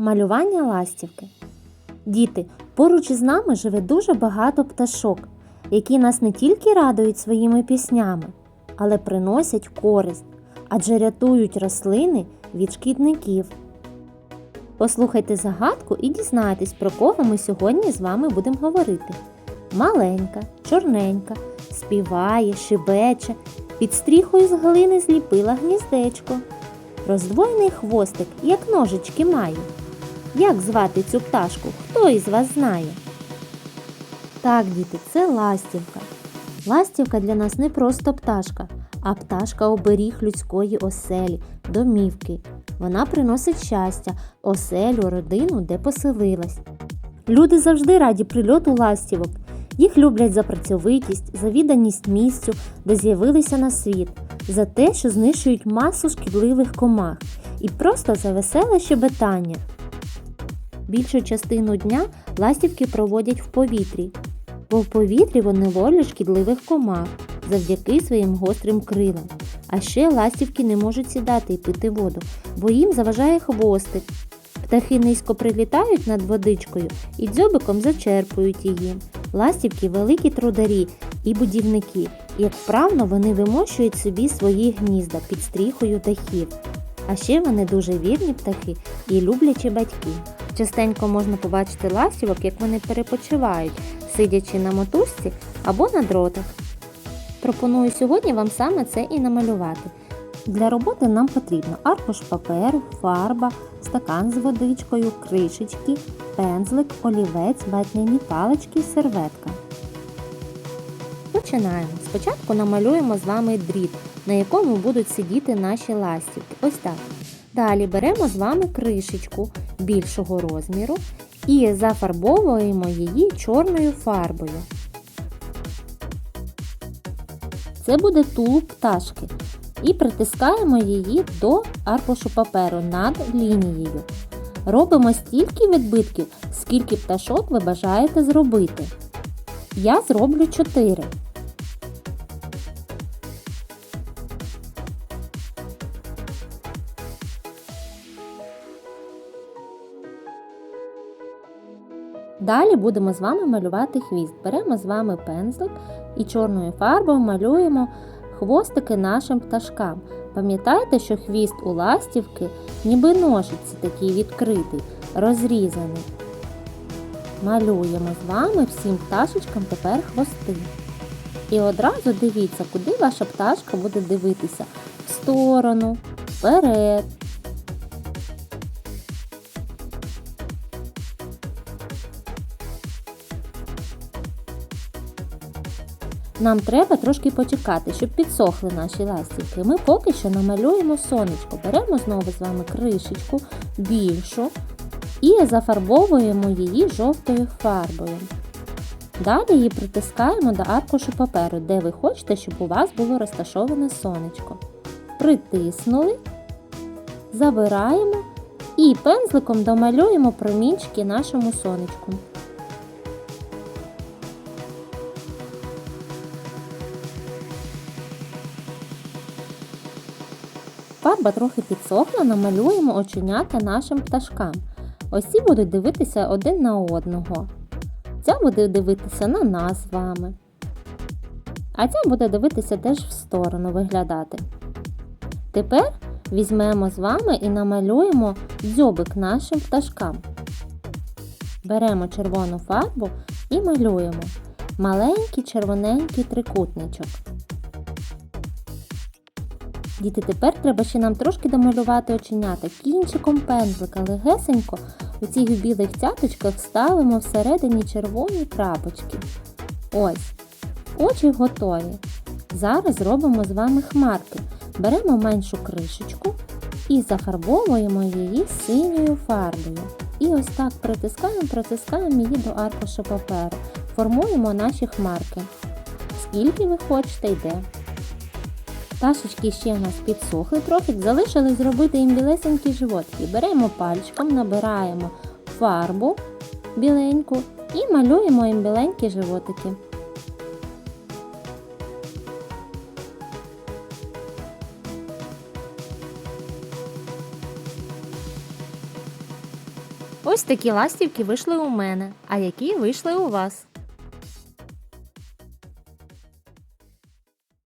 Малювання ластівки. Діти, поруч із нами живе дуже багато пташок, які нас не тільки радують своїми піснями, але приносять користь, адже рятують рослини від шкідників. Послухайте загадку і дізнайтесь, про кого ми сьогодні з вами будемо говорити. Маленька, чорненька, співає, шибече, під стріхою з глини зліпила гніздечко. Роздвоєний хвостик, як ножички має. Як звати цю пташку? Хто із вас знає? Так, діти, це ластівка. Ластівка для нас не просто пташка, а пташка оберіг людської оселі, домівки. Вона приносить щастя, оселю, родину, де поселилась. Люди завжди раді прильоту ластівок. Їх люблять за працьовитість, за відданість місцю, де з'явилися на світ, за те, що знищують масу шкідливих комах, і просто за веселе щебетання. Більшу частину дня ластівки проводять в повітрі, бо в повітрі вони ловлять шкідливих комах завдяки своїм гострим крилам. А ще ластівки не можуть сідати і пити воду, бо їм заважає хвостик. Птахи низько прилітають над водичкою і дзьобиком зачерпують її. Ластівки великі трударі і будівники. Як вправно вони вимощують собі свої гнізда під стріхою дахів. А ще вони дуже вірні птахи і люблячі батьки. Частенько можна побачити ластівок, як вони перепочивають, сидячи на мотузці або на дротах. Пропоную сьогодні вам саме це і намалювати. Для роботи нам потрібно аркуш паперу, фарба, стакан з водичкою, кришечки, пензлик, олівець, ватняні палички, серветка. Починаємо. Спочатку намалюємо з вами дріт, на якому будуть сидіти наші ластівки. Ось так. Далі беремо з вами кришечку більшого розміру і зафарбовуємо її чорною фарбою. Це буде тулуб пташки. І притискаємо її до аркушу паперу над лінією. Робимо стільки відбитків, скільки пташок ви бажаєте зробити. Я зроблю 4. Далі будемо з вами малювати хвіст. Беремо з вами пензлик і чорною фарбою малюємо хвостики нашим пташкам. Пам'ятайте, що хвіст у ластівки ніби ножиці такий відкритий, розрізаний. Малюємо з вами всім пташечкам тепер хвости. І одразу дивіться, куди ваша пташка буде дивитися. В сторону, вперед. Нам треба трошки почекати, щоб підсохли наші ластівки. Ми поки що намалюємо сонечко. Беремо знову з вами кришечку більшу і зафарбовуємо її жовтою фарбою. Далі її притискаємо до аркушу паперу, де ви хочете, щоб у вас було розташоване сонечко. Притиснули, забираємо і пензликом домалюємо промінчики нашому сонечку. Фарба трохи підсохла, намалюємо оченята нашим пташкам. Ось ці будуть дивитися один на одного. Ця буде дивитися на нас з вами. А ця буде дивитися теж в сторону виглядати. Тепер візьмемо з вами і намалюємо дзьобик нашим пташкам. Беремо червону фарбу і малюємо маленький червоненький трикутничок. Діти, тепер треба ще нам трошки домалювати оченята. Кінчиком пензлика легесенько у цих білих цяточках ставимо всередині червоні крапочки. Ось, очі готові. Зараз зробимо з вами хмарки. Беремо меншу кришечку і зафарбовуємо її синьою фарбою. І ось так притискаємо, притискаємо її до аркушу паперу. Формуємо наші хмарки. Скільки ви хочете йде. Пташечки ще у нас підсохли трохи, залишилось зробити їм білесенькі животики. Беремо пальчиком, набираємо фарбу біленьку і малюємо їм біленькі животики. Ось такі ластівки вийшли у мене, а які вийшли у вас.